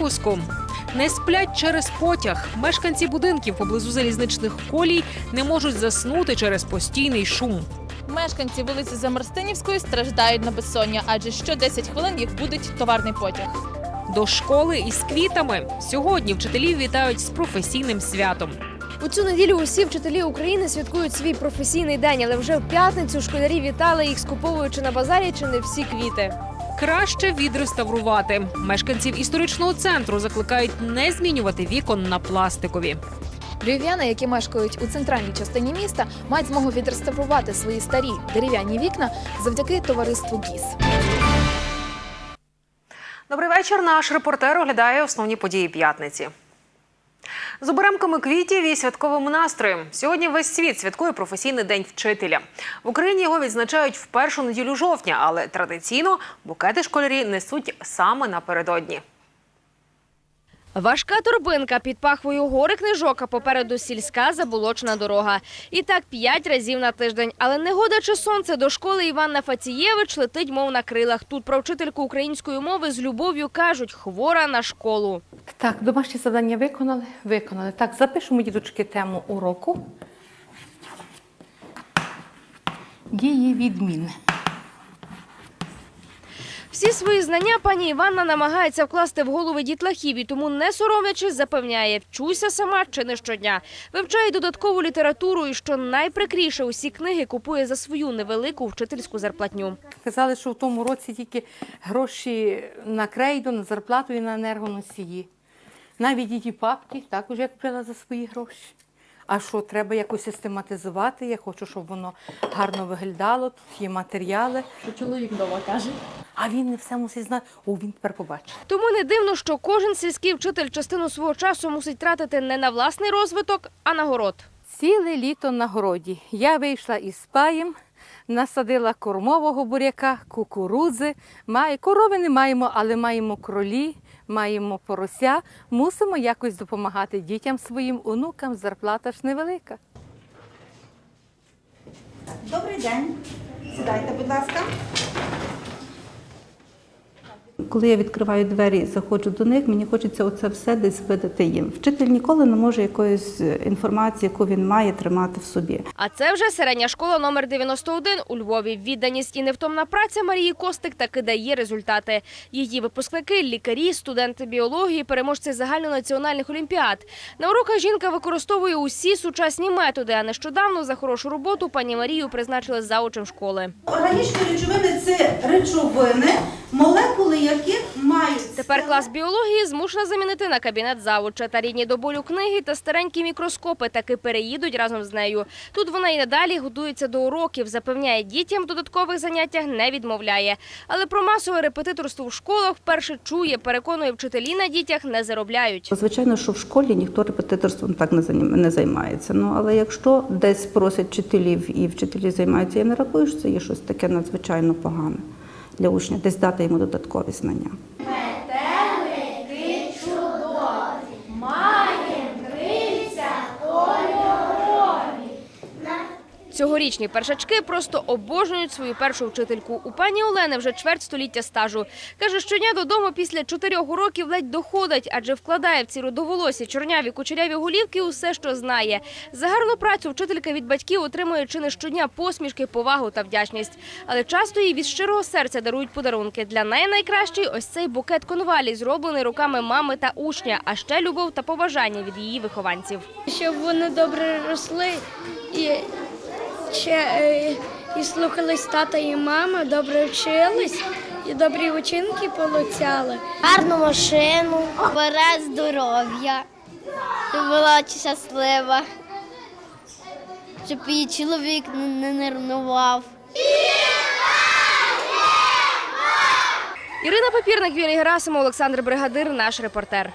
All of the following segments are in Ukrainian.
Випуску не сплять через потяг. Мешканці будинків поблизу залізничних колій не можуть заснути через постійний шум. Мешканці вулиці Замарстинівської страждають на безсоння, адже що 10 хвилин їх будить товарний потяг. До школи із квітами. Сьогодні вчителів вітають з професійним святом. У цю неділю усі вчителі України святкують свій професійний день, але вже в п'ятницю школярі вітали їх, скуповуючи на базарі чи не всі квіти. Краще відреставрувати. Мешканців історичного центру закликають не змінювати вікон на пластикові. Львів'яни, які мешкають у центральній частині міста, мають змогу відреставрувати свої старі дерев'яні вікна завдяки товариству ГІС. Добрий вечір. Наш репортер оглядає основні події п'ятниці. З оберемками квітів і святковим настроєм. Сьогодні весь світ святкує професійний день вчителя. В Україні його відзначають в першу неділю жовтня, але традиційно букети школярі несуть саме напередодні. Важка торбинка під пахвою гори книжок, а попереду сільська заболочена дорога. І так п'ять разів на тиждень. Але негода чи сонце до школи Іванна Фацієвич летить, мов на крилах. Тут про вчительку української мови з любов'ю кажуть хвора на школу. Так, домашнє завдання виконали? Виконали. Так, запишемо, діточки, тему уроку. Дії відміни. Всі свої знання пані Іванна намагається вкласти в голови дітлахів і тому, не соромлячись, запевняє, вчуся сама чи не щодня. Вивчає додаткову літературу і, що найприкріше, усі книги купує за свою невелику вчительську зарплатню. Казали, що в тому році тільки гроші на крейду, на зарплату і на енергоносії. Навіть і папки також я купила за свої гроші. А що треба якось систематизувати? Я хочу, щоб воно гарно виглядало. Тут є матеріали. Що чоловік вдома каже. А він не все мусить знати. О, він тепер побачить. Тому не дивно, що кожен сільський вчитель частину свого часу мусить тратити не на власний розвиток, а на город. Ціле літо на городі. Я вийшла із паєм, насадила кормового буряка, кукурудзи. Має, корови не маємо, але маємо кролі, маємо порося. Мусимо якось допомагати дітям своїм онукам. Зарплата ж невелика. Добрий день. Сідайте, будь ласка. Коли я відкриваю двері і заходжу до них, мені хочеться оце все десь видати їм. Вчитель ніколи не може якоїсь е, інформації, яку він має, тримати в собі. А це вже середня школа номер 91 у Львові. Відданість і невтомна праця Марії Костик таки дає результати. Її випускники, лікарі, студенти біології, переможці загальнонаціональних олімпіад. На уроках жінка використовує усі сучасні методи. А нещодавно за хорошу роботу пані Марію призначили заучем школи. Органічні речовини це речовини, молекули яких мають Тепер клас біології змушена замінити на кабінет завуча. Та рідні до болю книги та старенькі мікроскопи таки переїдуть разом з нею. Тут вона і надалі готується до уроків, запевняє дітям додаткових заняттях не відмовляє. Але про масове репетиторство в школах вперше чує, переконує вчителі на дітях не заробляють. Звичайно, що в школі ніхто репетиторством так не займається. Ну але якщо десь просять вчителів і вчителі займаються, я не рахую, що це є щось таке надзвичайно погане для учня, десь дати йому додаткові знання. Цьогорічні першачки просто обожнюють свою першу вчительку. У пані Олени вже чверть століття стажу. Каже, щодня додому після чотирьох уроків ледь доходить, адже вкладає в ці родоволосі, чорняві, кучеряві голівки усе, що знає. За гарну працю вчителька від батьків отримує чи не щодня посмішки, повагу та вдячність. Але часто їй від щирого серця дарують подарунки. Для неї найкращий ось цей букет конвалі, зроблений руками мами та учня, а ще любов та поважання від її вихованців. щоб вони добре росли і, ще, е, і слухались тата і мами, добре вчились і добрі учинки получали. гарну машину, бере здоров'я, щоб була щаслива, щоб її чоловік не, не нервнував. Ірина Папірник, Юрій Герасимов, Олександр Бригадир, наш репортер.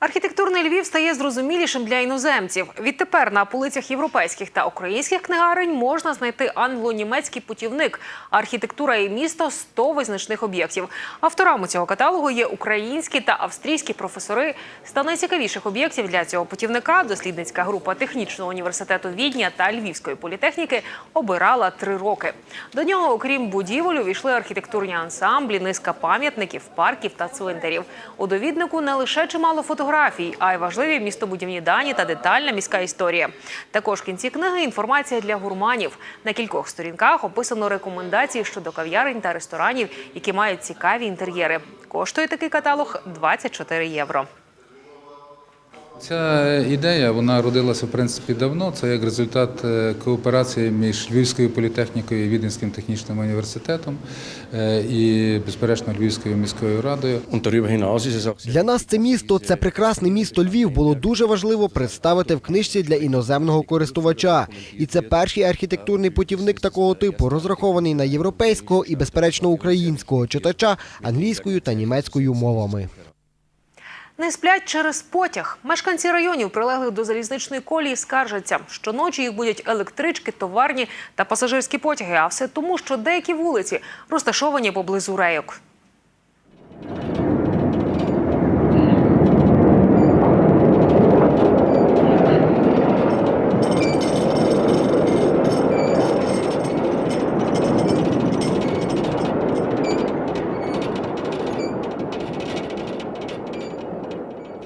Архітектурний Львів стає зрозумілішим для іноземців. Відтепер на полицях європейських та українських книгарень можна знайти англо-німецький путівник архітектура і місто 100 визначних об'єктів. Авторами цього каталогу є українські та австрійські професори. Ста найцікавіших об'єктів для цього путівника дослідницька група технічного університету Відня та Львівської політехніки обирала три роки. До нього, окрім будівель, увійшли архітектурні ансамблі, низка пам'ятників, парків та цвинтарів. У довіднику не лише чимало фотографій, а й важливі містобудівні дані та детальна міська історія. Також в кінці книги інформація для гурманів. На кількох сторінках описано рекомендації щодо кав'ярень та ресторанів, які мають цікаві інтер'єри. Коштує такий каталог 24 євро. Ця ідея вона родилася в принципі давно. Це як результат е, кооперації між Львівською політехнікою і Віденським технічним університетом е, і, безперечно, Львівською міською радою. Для нас це місто, це прекрасне місто Львів, було дуже важливо представити в книжці для іноземного користувача. І це перший архітектурний путівник такого типу, розрахований на європейського і, безперечно, українського читача англійською та німецькою мовами. Не сплять через потяг. Мешканці районів, прилеглих до залізничної колії, скаржаться. Щоночі їх будять електрички, товарні та пасажирські потяги. А все тому, що деякі вулиці розташовані поблизу рейок.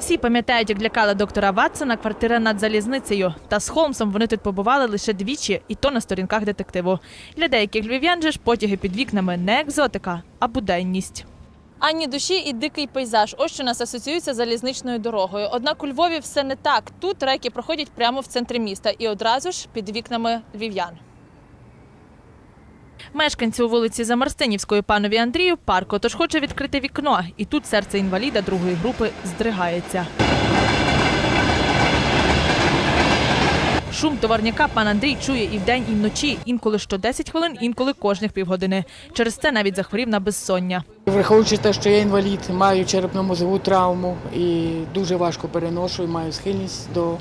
Всі пам'ятають, як лякала доктора Ватсона квартира над залізницею. Та з Холмсом вони тут побували лише двічі, і то на сторінках детективу. Для деяких львів'ян же ж потяги під вікнами не екзотика, а буденність. Ані душі і дикий пейзаж. Ось що нас асоціюється з залізничною дорогою. Однак у Львові все не так. Тут реки проходять прямо в центрі міста і одразу ж під вікнами львів'ян. Мешканцю вулиці Замарстинівської панові Андрію парко, тож хоче відкрити вікно. І тут серце інваліда другої групи здригається. Шум товарняка пан Андрій чує і вдень, і вночі, інколи що 10 хвилин, інколи кожних півгодини. Через це навіть захворів на безсоння. Враховуючи те, що я інвалід, маю черепно-мозову травму і дуже важко переношу, і маю схильність до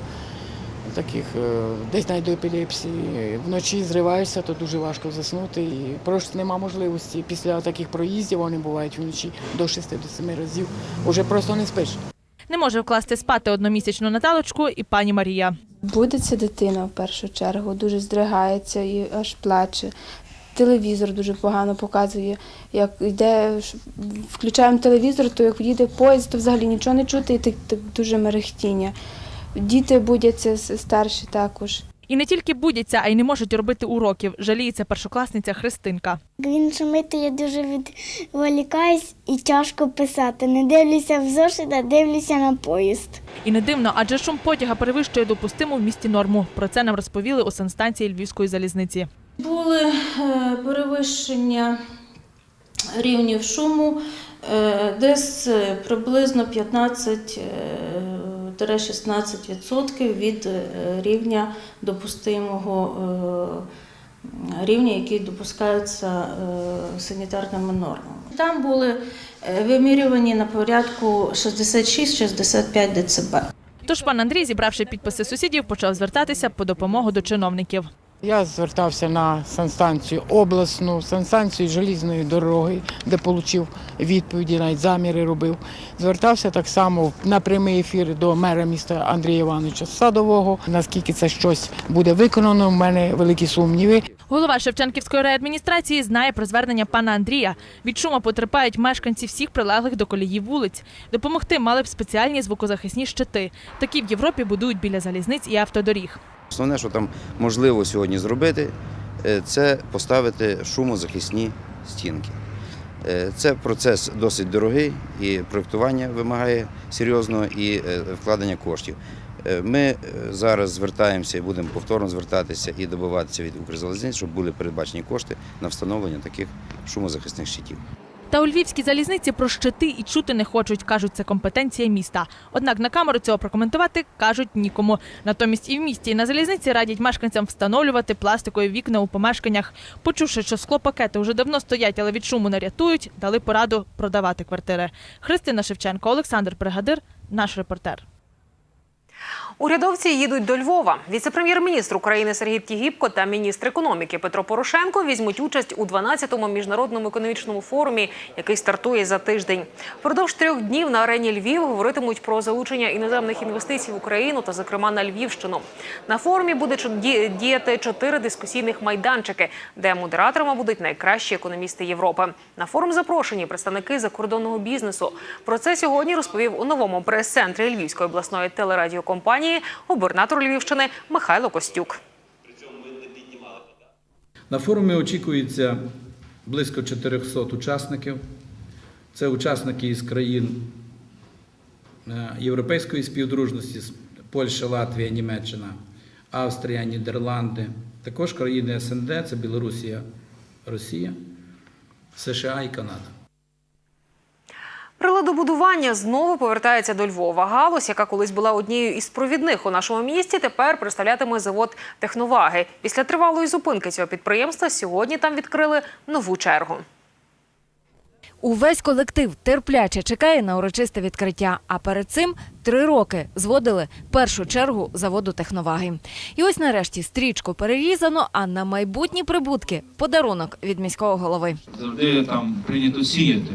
таких, е, десь навіть до епілепсії. Вночі зриваюся, то дуже важко заснути. І просто нема можливості. Після таких проїздів вони бувають вночі до 6 до 7 разів. Уже просто не спиш. Не може вкласти спати одномісячну Наталочку і пані Марія. Будеться дитина в першу чергу, дуже здригається і аж плаче. Телевізор дуже погано показує. Як йде, включаємо телевізор, то як їде поїзд, то взагалі нічого не чути і так, так дуже мерехтіння. Діти будяться старші також. І не тільки будяться, а й не можуть робити уроків. Жаліється першокласниця Христинка. Він шумить, я дуже відволікаюсь і тяжко писати. Не дивлюся в зошит, а дивлюся на поїзд. І не дивно, адже шум потяга перевищує допустиму в місті норму. Про це нам розповіли у санстанції Львівської залізниці. Були е, перевищення рівнів шуму е, десь е, приблизно 15-16% від е, рівня допустимого е, рівня, який допускається е, санітарними нормами. Там були вимірювані на порядку 66-65 дБ. Тож пан Андрій, зібравши підписи сусідів, почав звертатися по допомогу до чиновників. Я звертався на санстанцію обласну, санстанцію желізної дороги, де отримав відповіді, навіть заміри робив. Звертався так само на прямий ефір до мера міста Андрія Івановича Садового. Наскільки це щось буде виконано, в мене великі сумніви. Голова Шевченківської райадміністрації знає про звернення пана Андрія. Від шуму потерпають мешканці всіх прилеглих до коліїв вулиць. Допомогти мали б спеціальні звукозахисні щити. Такі в Європі будують біля залізниць і автодоріг. Основне, що там можливо сьогодні зробити, е, це поставити шумозахисні стінки. Е, Це процес досить дорогий і проєктування вимагає серйозного і е, вкладення коштів. Ми зараз звертаємося і будемо повторно звертатися і добиватися від Укрзалізниць, щоб були передбачені кошти на встановлення таких шумозахисних щитів. Та у львівській залізниці про щити і чути не хочуть. кажуть, це компетенція міста. Однак на камеру цього прокоментувати кажуть нікому. Натомість і в місті, і на залізниці радять мешканцям встановлювати пластикові вікна у помешканнях. Почувши, що склопакети вже давно стоять, але від шуму не рятують, дали пораду продавати квартири. Христина Шевченко, Олександр Пригадир, наш репортер. Урядовці їдуть до Львова. Віце-прем'єр-міністр України Сергій Тігіпко та міністр економіки Петро Порошенко візьмуть участь у 12-му міжнародному економічному форумі, який стартує за тиждень. Впродовж трьох днів на арені Львів говоритимуть про залучення іноземних інвестицій в Україну та, зокрема, на Львівщину. На форумі буде діяти чотири дискусійних майданчики, де модераторами будуть найкращі економісти Європи. На форум запрошені представники закордонного бізнесу. Про це сьогодні розповів у новому прес-центрі Львівської обласної телерадіокомпанії губернатор Львівщини Михайло Костюк. На форумі очікується близько 400 учасників. Це учасники із країн е, Європейської співдружності, Польща, Латвія, Німеччина, Австрія, Нідерланди, також країни СНД, це Білорусія, Росія, США і Канада. Приладобудування знову повертається до Львова. Галузь, яка колись була однією із провідних у нашому місті, тепер представлятиме завод техноваги. Після тривалої зупинки цього підприємства сьогодні там відкрили нову чергу. Увесь колектив терпляче чекає на урочисте відкриття. А перед цим три роки зводили першу чергу заводу техноваги. І ось нарешті стрічку перерізано, а на майбутні прибутки подарунок від міського голови. завжди там прийнято сіяти,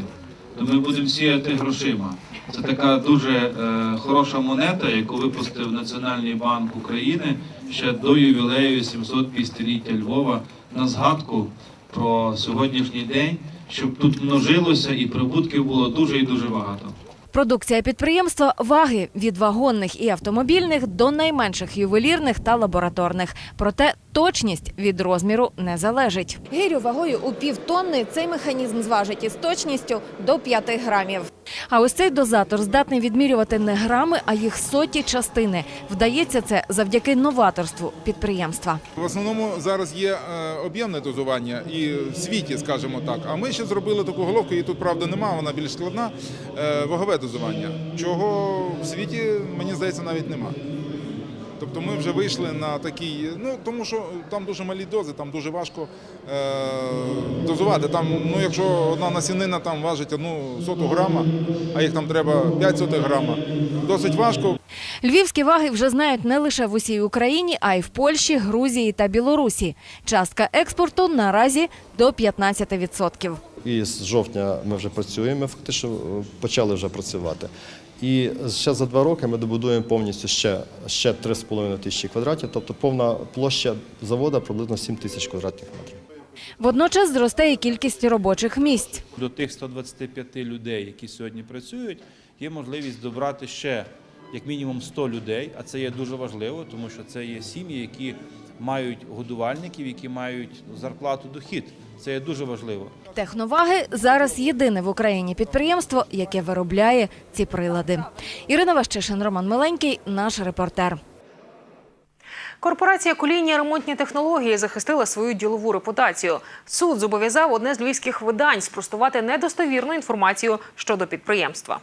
то ми будемо сіяти грошима. Це така дуже е, хороша монета, яку випустив Національний банк України ще до ювілею 750-ліття Львова на згадку про сьогоднішній день, щоб тут множилося і прибутків було дуже і дуже багато. Продукція підприємства ваги від вагонних і автомобільних до найменших ювелірних та лабораторних. Проте точність від розміру не залежить. Гирю вагою у півтонни цей механізм зважить із точністю до 5 грамів. А ось цей дозатор здатний відмірювати не грами, а їх соті частини. Вдається це завдяки новаторству підприємства. В основному зараз є е, об'ємне дозування і в світі, скажімо так. А ми ще зробили таку головку, і тут правда нема, вона більш складна. е, Вагове дозування, чого в світі, мені здається, навіть нема. Тобто ми вже вийшли на такий, ну тому що там дуже малі дози, там дуже важко е, дозувати. Там, ну якщо одна насінина там важить одну соту грама, а їх там треба 5 сотих грама, досить важко. Львівські ваги вже знають не лише в усій Україні, а й в Польщі, Грузії та Білорусі. Частка експорту наразі до 15%. І з жовтня ми вже працюємо, фактично почали вже працювати. І ще за два роки ми добудуємо повністю ще, ще 3,5 тисячі квадратів, тобто повна площа заводу приблизно 7 тисяч квадратних метрів. Водночас зросте і кількість робочих місць. До тих 125 людей, які сьогодні працюють, є можливість добрати ще як мінімум 100 людей, а це є дуже важливо, тому що це є сім'ї, які мають годувальників, які мають зарплату, дохід. Це є дуже важливо. Техноваги зараз єдине в Україні підприємство, яке виробляє ці прилади. Ірина Ващишин, Роман Миленький, наш репортер. Корпорація Колінія ремонтні технології захистила свою ділову репутацію. Суд зобов'язав одне з львівських видань спростувати недостовірну інформацію щодо підприємства.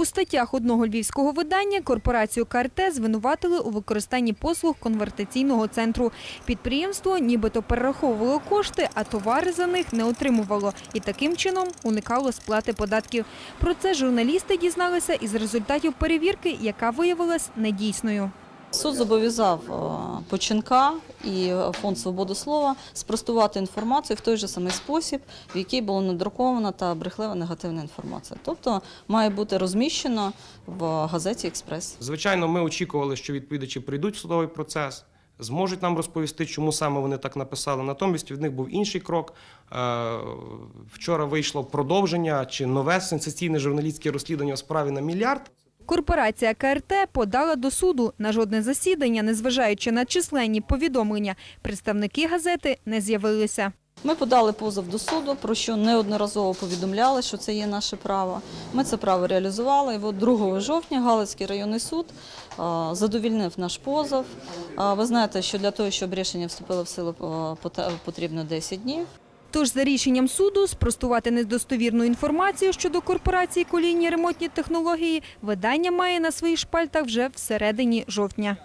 У статтях одного львівського видання корпорацію КРТ звинуватили у використанні послуг конвертаційного центру. Підприємство нібито перераховувало кошти, а товари за них не отримувало і таким чином уникало сплати податків. Про це журналісти дізналися із результатів перевірки, яка виявилась недійсною. Суд зобов'язав е, Починка і фонд свободи слова спростувати інформацію в той же самий спосіб, в який була надрукована та брехлива негативна інформація. Тобто має бути розміщено в газеті Експрес. Звичайно, ми очікували, що відповідачі прийдуть в судовий процес, зможуть нам розповісти, чому саме вони так написали. Натомість від них був інший крок. Е, Вчора вийшло продовження чи нове сенсаційне журналістське розслідування у справі на мільярд. Корпорація КРТ подала до суду на жодне засідання, незважаючи на численні повідомлення. Представники газети не з'явилися. Ми подали позов до суду, про що неодноразово повідомляли, що це є наше право. Ми це право реалізували. І от 2 жовтня Галицький районний суд задовільнив наш позов. Ви знаєте, що для того, щоб рішення вступило в силу, потрібно 10 днів. Тож за рішенням суду спростувати недостовірну інформацію щодо корпорації колінні ремонтні технології видання має на своїх шпальтах вже всередині жовтня.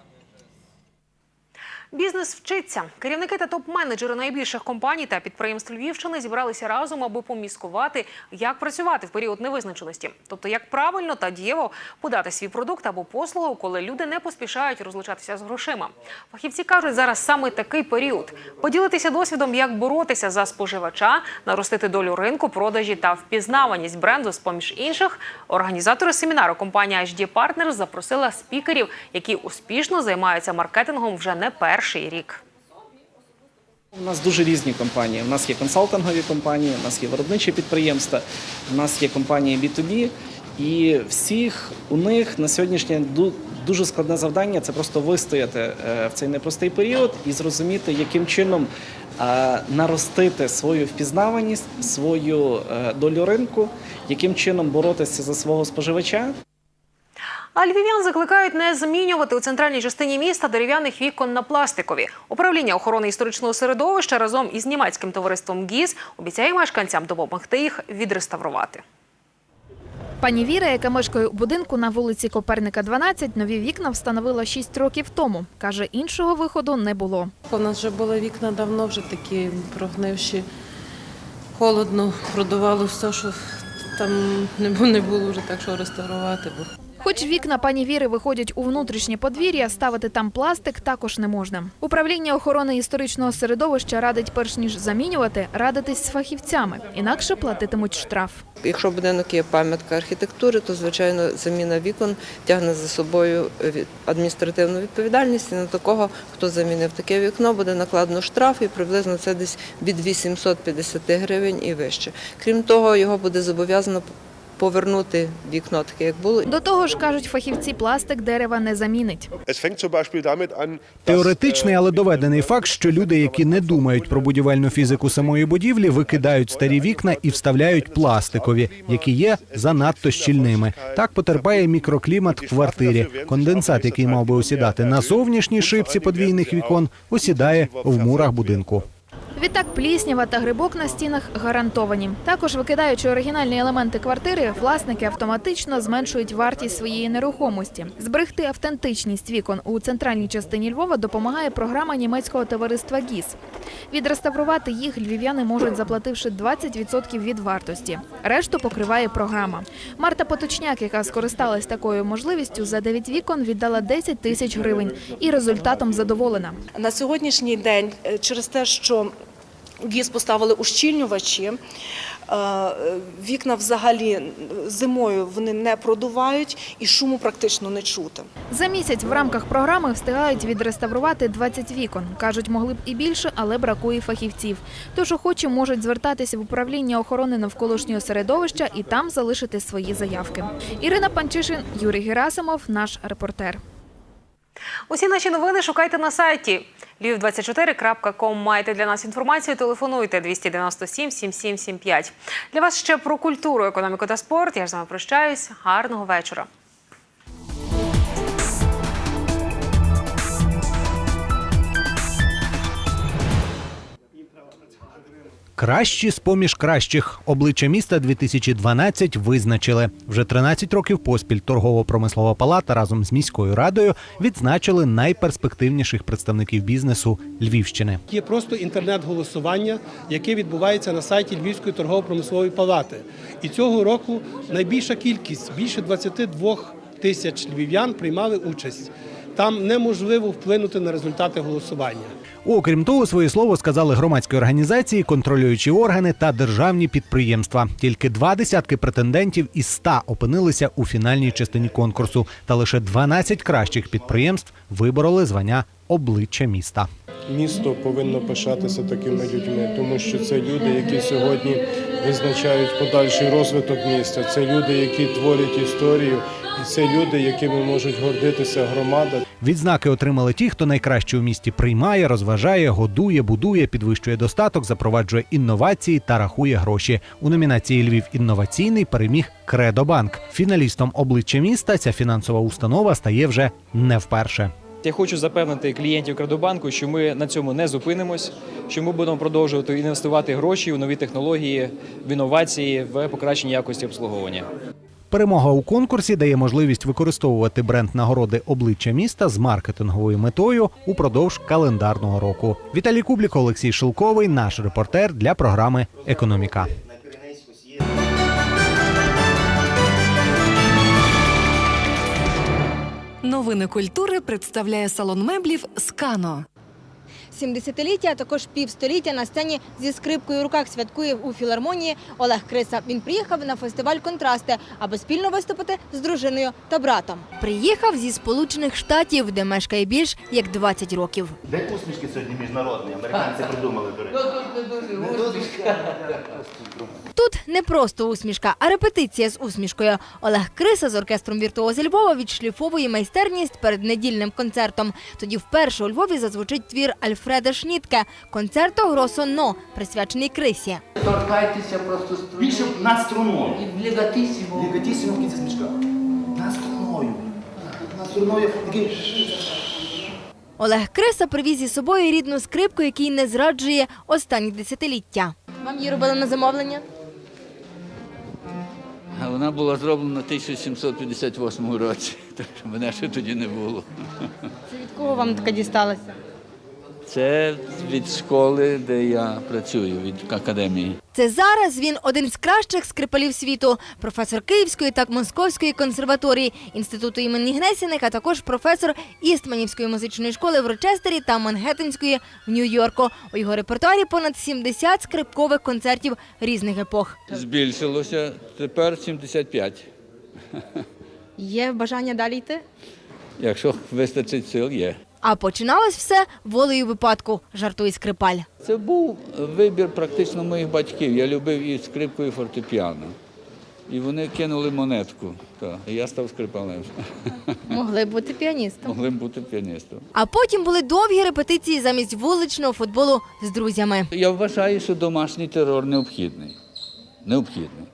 Бізнес вчиться. Керівники та топ-менеджери найбільших компаній та підприємств Львівщини зібралися разом, аби поміскувати, як працювати в період невизначеності. Тобто, як правильно та дієво подати свій продукт або послугу, коли люди не поспішають розлучатися з грошима. Фахівці кажуть, зараз саме такий період. Поділитися досвідом, як боротися за споживача, наростити долю ринку, продажі та впізнаваність бренду з поміж інших. Організатори семінару компанія HD Partners запросила спікерів, які успішно займаються маркетингом вже не перший рік. У нас дуже різні компанії. У нас є консалтингові компанії, у нас є виробничі підприємства, у нас є компанії B2B. І всіх у них на сьогоднішнє ду- дуже складне завдання це просто вистояти е, в цей непростий період і зрозуміти, яким чином е, наростити свою впізнаваність, свою е, долю ринку, яким чином боротися за свого споживача. А львів'ян закликають не змінювати у центральній частині міста дерев'яних вікон на пластикові. Управління охорони історичного середовища разом із німецьким товариством ГІЗ обіцяє мешканцям допомогти їх відреставрувати. Пані Віра, яка мешкає у будинку на вулиці Коперника, 12, нові вікна встановила 6 років тому. Каже, іншого виходу не було. У нас вже були вікна давно, вже такі прогнивші, холодно, продувало все, що там не було, вже так, що реставрувати. Бо Хоч вікна пані Віри виходять у внутрішнє подвір'я, ставити там пластик також не можна. Управління охорони історичного середовища радить, перш ніж замінювати, радитись з фахівцями, інакше платитимуть штраф. якщо будинок є пам'ятка архітектури, то звичайно заміна вікон тягне за собою від- адміністративну відповідальність. І на такого, хто замінив таке вікно, буде накладено штраф і приблизно це десь від 850 гривень і вище. Крім того, його буде зобов'язано повернути вікно таке, як було. До того ж, кажуть фахівці, пластик дерева не замінить. Теоретичний, але доведений факт, що люди, які не думають про будівельну фізику самої будівлі, викидають старі вікна і вставляють пластикові, які є занадто щільними. Так потерпає мікроклімат в квартирі. Конденсат, який мав би осідати на зовнішній шибці подвійних вікон, осідає в мурах будинку. Відтак пліснява та грибок на стінах гарантовані. Також викидаючи оригінальні елементи квартири, власники автоматично зменшують вартість своєї нерухомості. Зберегти автентичність вікон у центральній частині Львова допомагає програма німецького товариства ГІС. Відреставрувати їх львів'яни можуть, заплативши 20% від вартості. Решту покриває програма. Марта Поточняк, яка скористалась такою можливістю, за 9 вікон віддала 10 тисяч гривень і результатом задоволена. На сьогоднішній день, е, через те, що ГІС поставили ущільнювачі, е, вікна взагалі зимою вони не продувають і шуму практично не чути. За місяць в рамках програми встигають відреставрувати 20 вікон. Кажуть, могли б і більше, але бракує фахівців. Тож охочі можуть звертатися в управління охорони навколишнього середовища і там залишити свої заявки. Ірина Панчишин, Юрій Герасимов, наш репортер. Усі наші новини шукайте на сайті lviv24.com. Маєте для нас інформацію, телефонуйте 297 7775. Для вас ще про культуру, економіку та спорт. Я ж з вами прощаюсь. Гарного вечора. Кращі з поміж кращих обличчя міста 2012 визначили. Вже 13 років поспіль торгово-промислова палата разом з міською радою відзначили найперспективніших представників бізнесу Львівщини. Є просто інтернет-голосування, яке відбувається на сайті Львівської торгово-промислової палати. І цього року найбільша кількість більше 22 тисяч львів'ян приймали участь. Там неможливо вплинути на результати голосування. Окрім того, своє слово сказали громадські організації, контролюючі органи та державні підприємства. Тільки два десятки претендентів із ста опинилися у фінальній частині конкурсу, та лише 12 кращих підприємств вибороли звання обличчя міста. Місто повинно пишатися такими людьми, тому що це люди, які сьогодні визначають подальший розвиток міста. Це люди, які творять історію, і це люди, якими можуть гордитися громада. Відзнаки отримали ті, хто найкраще у місті приймає, розважає, годує, будує, підвищує достаток, запроваджує інновації та рахує гроші. У номінації Львів інноваційний переміг Кредобанк. Фіналістом обличчя міста ця фінансова установа стає вже не вперше. Я хочу запевнити клієнтів Кредобанку, що ми на цьому не зупинимось, що ми будемо продовжувати інвестувати гроші у нові технології, в інновації, в покращення якості обслуговування. Перемога у конкурсі дає можливість використовувати бренд нагороди обличчя міста з маркетинговою метою упродовж календарного року. Віталій Кублік, Олексій Шилковий, наш репортер для програми Економіка. Новини культури представляє салон меблів Скано. 70-ліття, а також півстоліття на сцені зі скрипкою в руках святкує у філармонії Олег Криса. Він приїхав на фестиваль Контрасти, аби спільно виступити з дружиною та братом. Приїхав зі Сполучених Штатів, де мешкає більш як 20 років. Де усмішки сьогодні міжнародні? Американці придумали, до речі. Тут не просто усмішка, а репетиція з усмішкою. Олег Криса з оркестром віртуозі Львова відшліфовує майстерність перед недільним концертом. Тоді вперше у Львові зазвучить твір Альфреда Шнітке «Концерто Гросо Но», присвячений Крисі. Торкайтеся просто більше над струною. І лігатісімо. Лігатісімо в кінці смішка. Над струною. Над струною. Такий... Олег Криса привіз із собою рідну скрипку, який не зраджує останні десятиліття. Вам її робили на замовлення? Вона була зроблена в 1758 році, так що мене ще тоді не було. Це від кого вам така дісталася? Це від школи, де я працюю, від академії. Це зараз він один з кращих скрипалів світу, професор Київської та Московської консерваторії, інституту імені Гнесіних, а також професор Істманівської музичної школи в Рочестері та Мангеттенської в Нью-Йорку. У його репертуарі понад 70 скрипкових концертів різних епох. Збільшилося, тепер 75. Є бажання далі йти? Якщо вистачить сил, є. А починалось все волею випадку, жартує скрипаль. Це був вибір практично моїх батьків. Я любив і скрипку, і фортепіано. І вони кинули монетку. Так. Я став скрипалем. Могли б бути піаністом. Могли б бути піаністом. А потім були довгі репетиції замість вуличного футболу з друзями. Я вважаю, що домашній терор необхідний. Необхідний.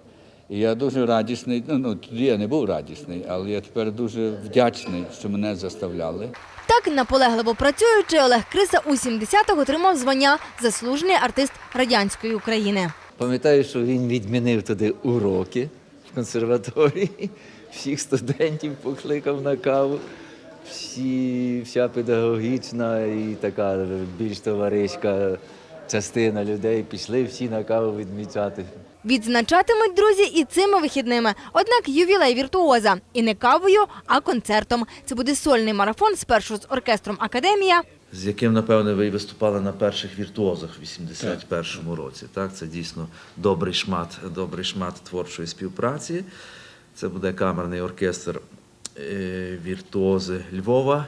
І я дуже радісний. Ну, ну тоді я не був радісний, але я тепер дуже вдячний, що мене заставляли. Так, наполегливо працюючи, Олег Криса у 70-х отримав звання заслужений артист радянської України. Пам'ятаю, що він відмінив туди уроки в консерваторії. Всіх студентів покликав на каву. Всі, вся педагогічна і така більш товариська частина людей пішли всі на каву відмічати. Відзначатимуть друзі і цими вихідними. Однак ювілей віртуоза і не кавою, а концертом. Це буде сольний марафон спершу з оркестром Академія. з яким, напевне, ви виступали на перших віртуозах в 81-му році. Так, це дійсно добрий шмат, добрий шмат творчої співпраці. Це буде камерний оркестр е, віртуози Львова.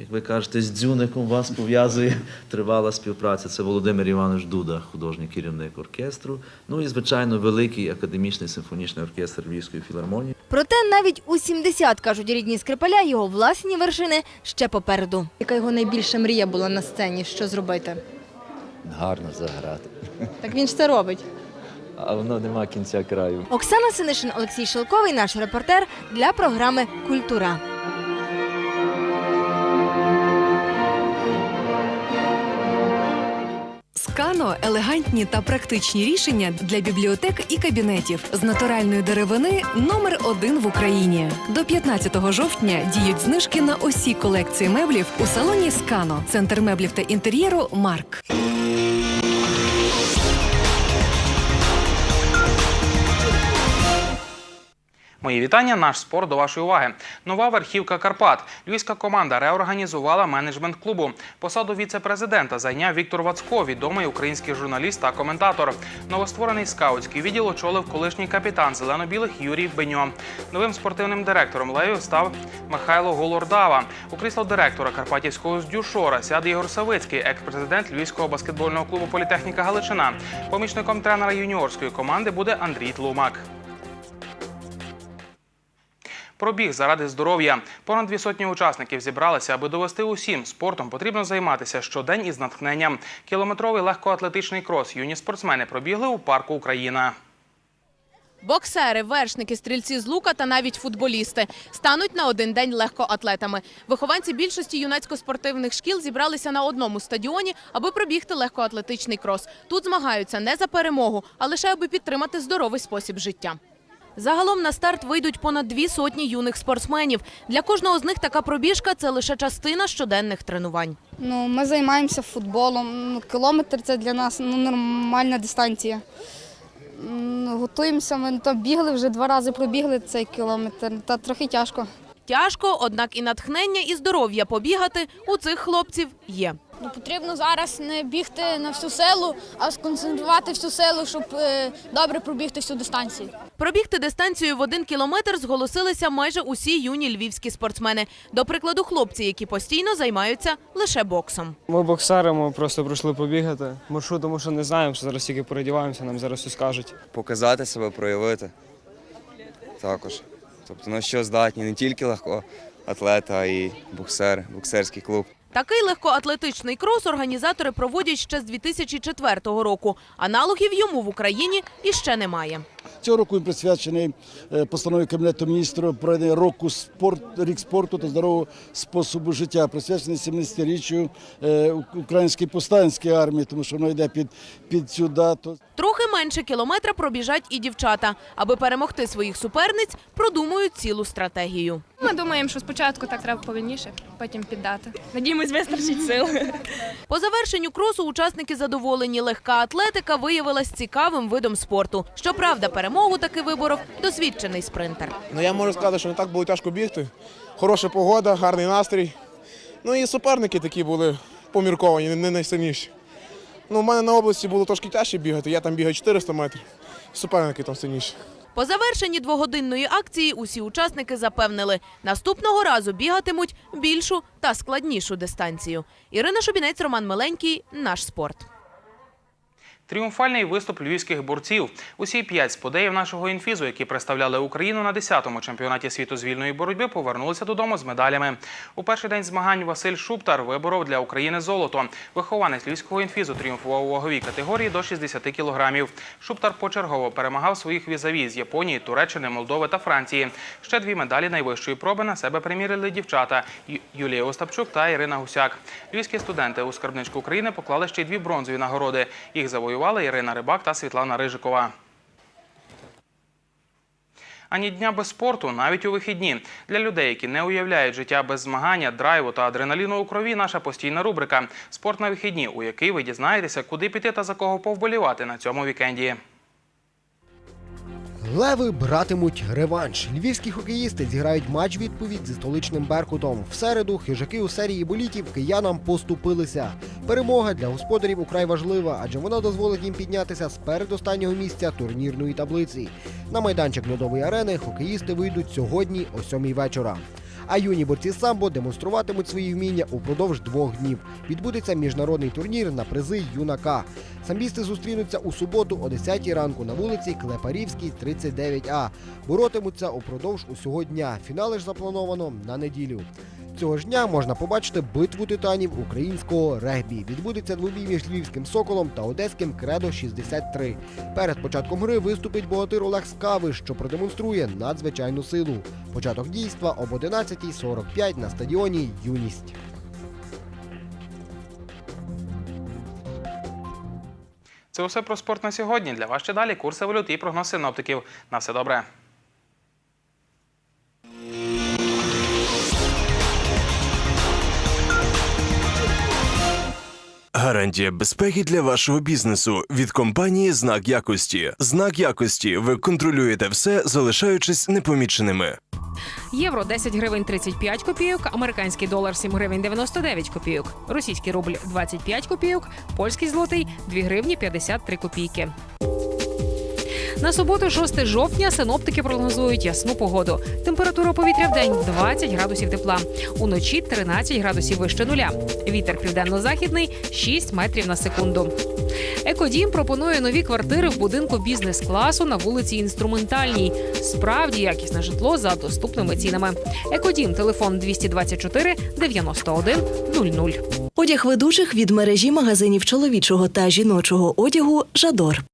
Як ви кажете, з дзюником вас пов'язує тривала співпраця. Це Володимир Іванович Дуда, художній керівник оркестру. Ну і, звичайно, великий академічний симфонічний оркестр Львівської філармонії. Проте навіть у 70, кажуть рідні скрипаля, його власні вершини ще попереду. Яка його найбільша мрія була на сцені? Що зробити? Гарно заграти. Так він ж це робить. А воно нема кінця краю. Оксана Синишин, Олексій Шилковий, наш репортер для програми Культура. Скано елегантні та практичні рішення для бібліотек і кабінетів з натуральної деревини номер один в Україні. До 15 жовтня діють знижки на усі колекції меблів у салоні Скано, центр меблів та інтер'єру Марк. Мої вітання. Наш спорт до вашої уваги. Нова верхівка Карпат. Львівська команда реорганізувала менеджмент клубу. Посаду віце-президента зайняв Віктор Вацко, відомий український журналіст та коментатор. Новостворений скаутський відділ очолив колишній капітан зелено-білих Юрій Беньо. Новим спортивним директором Левів став Михайло Голордава. У крісло директора Карпатівського здюшора сяде Ігор Савицький, екс-президент Львівського баскетбольного клубу Політехніка Галичина. Помічником тренера юніорської команди буде Андрій Тлумак. Пробіг заради здоров'я. Понад дві сотні учасників зібралися, аби довести усім. Спортом потрібно займатися щодень із натхненням. Кілометровий легкоатлетичний крос юні спортсмени пробігли у парку Україна. Боксери, вершники, стрільці з лука та навіть футболісти стануть на один день легкоатлетами. Вихованці більшості юнацько-спортивних шкіл зібралися на одному стадіоні, аби пробігти легкоатлетичний крос. Тут змагаються не за перемогу, а лише аби підтримати здоровий спосіб життя. Загалом на старт вийдуть понад дві сотні юних спортсменів. Для кожного з них така пробіжка це лише частина щоденних тренувань. Ну, ми займаємося футболом. Ну, кілометр це для нас ну, нормальна дистанція. Готуємося, ми то бігли вже два рази пробігли цей кілометр, та трохи тяжко. Тяжко, однак і натхнення, і здоров'я побігати у цих хлопців є. Ну, потрібно зараз не бігти на всю силу, а сконцентрувати всю силу, щоб е, добре пробігти всю дистанцію. Пробігти дистанцію в один кілометр зголосилися майже усі юні львівські спортсмени. До прикладу, хлопці, які постійно займаються лише боксом. Ми боксери, ми просто прийшли побігати. Маршрут, тому що не знаємо, що зараз тільки передіваємося, нам зараз все скажуть. показати себе, проявити. Також. Тобто на що здатні не тільки легко атлета, а й боксер, боксерський клуб. Такий легкоатлетичний крос організатори проводять ще з 2004 року. Аналогів йому в Україні іще немає. Цього року він присвячений е, постанові Кабінету міністрів про року спорт, рік спорту та здорового способу життя, присвячений 70-річчю е, Української повстанської армії, тому що воно йде під, під цю дату. Трохи менше кілометра пробіжать і дівчата. Аби перемогти своїх суперниць, продумують цілу стратегію. Ми думаємо, що спочатку так треба повільніше, потім піддати. Надіємось, вистачить сил. По завершенню кросу учасники задоволені. Легка атлетика виявилась цікавим видом спорту. Щоправда, перемогу таки виборов досвідчений спринтер. Ну я можу сказати, що не так було тяжко бігти. Хороша погода, гарний настрій. Ну і суперники такі були помірковані, не- найсильніші. Ну, у мене на області було трошки тяжче бігати, я там бігаю 400 метрів. Суперники там сильніші. По завершенні двогодинної акції усі учасники запевнили, наступного разу бігатимуть більшу та складнішу дистанцію. Ірина Шубінець, Роман Миленький, наш спорт. Тріумфальний виступ львівських борців. Усі п'ять сподеїв нашого інфізу, які представляли Україну на 10-му чемпіонаті світу з вільної боротьби, повернулися додому з медалями. У перший день змагань Василь Шуптар виборов для України золото. Вихованець львівського інфізу тріумфував у ваговій категорії до 60 кілограмів. Шуптар почергово перемагав своїх візаві з Японії, Туреччини, Молдови та Франції. Ще дві медалі найвищої проби на себе примірили дівчата Юлія Остапчук та Ірина Гусяк. Львівські студенти у скарбничку України поклали ще й дві бронзові нагороди. Їх завоювали Ірина Рибак та Світлана Рижикова. Ані дня без спорту, навіть у вихідні. Для людей, які не уявляють життя без змагання, драйву та адреналіну у крові, наша постійна рубрика Спорт на вихідні, у якій ви дізнаєтеся, куди піти та за кого повболівати на цьому вікенді. Леви братимуть реванш. Львівські хокеїсти зіграють матч відповідь зі столичним Беркутом. В середу хижаки у серії болітів киянам поступилися. Перемога для господарів украй важлива, адже вона дозволить їм піднятися з передостаннього місця турнірної таблиці. На майданчик льодової арени хокеїсти вийдуть сьогодні о сьомій вечора. А юні борці самбо демонструватимуть свої вміння упродовж двох днів. Відбудеться міжнародний турнір на призи юнака. Самбісти зустрінуться у суботу о 10 ранку на вулиці Клепарівській, 39А. Боротимуться упродовж усього дня. Фінали ж заплановано на неділю. Цього ж дня можна побачити битву титанів українського регбі. Відбудеться двобій між львівським соколом та одеським кредо 63. Перед початком гри виступить богатир Олег Скави, що продемонструє надзвичайну силу. Початок дійства об 11.45 на стадіоні Юність. Це усе про спорт на сьогодні. Для вас ще далі курси валют і прогноз синоптиків. На все добре. Гарантія безпеки для вашого бізнесу від компанії Знак якості. Знак якості. Ви контролюєте все, залишаючись непоміченими. Євро 10 гривень 35 копійок, американський долар 7 гривень 99 копійок, російський рубль 25 копійок, польський злотий 2 гривні 53 копійки. На суботу, 6 жовтня, синоптики прогнозують ясну погоду. Температура повітря в день 20 градусів тепла. Уночі 13 градусів вище нуля. Вітер південно-західний 6 метрів на секунду. Екодім пропонує нові квартири в будинку бізнес-класу на вулиці Інструментальній. Справді якісне житло за доступними цінами. Екодім, телефон 224 91 00. Одяг ведучих від мережі магазинів чоловічого та жіночого одягу Жадор.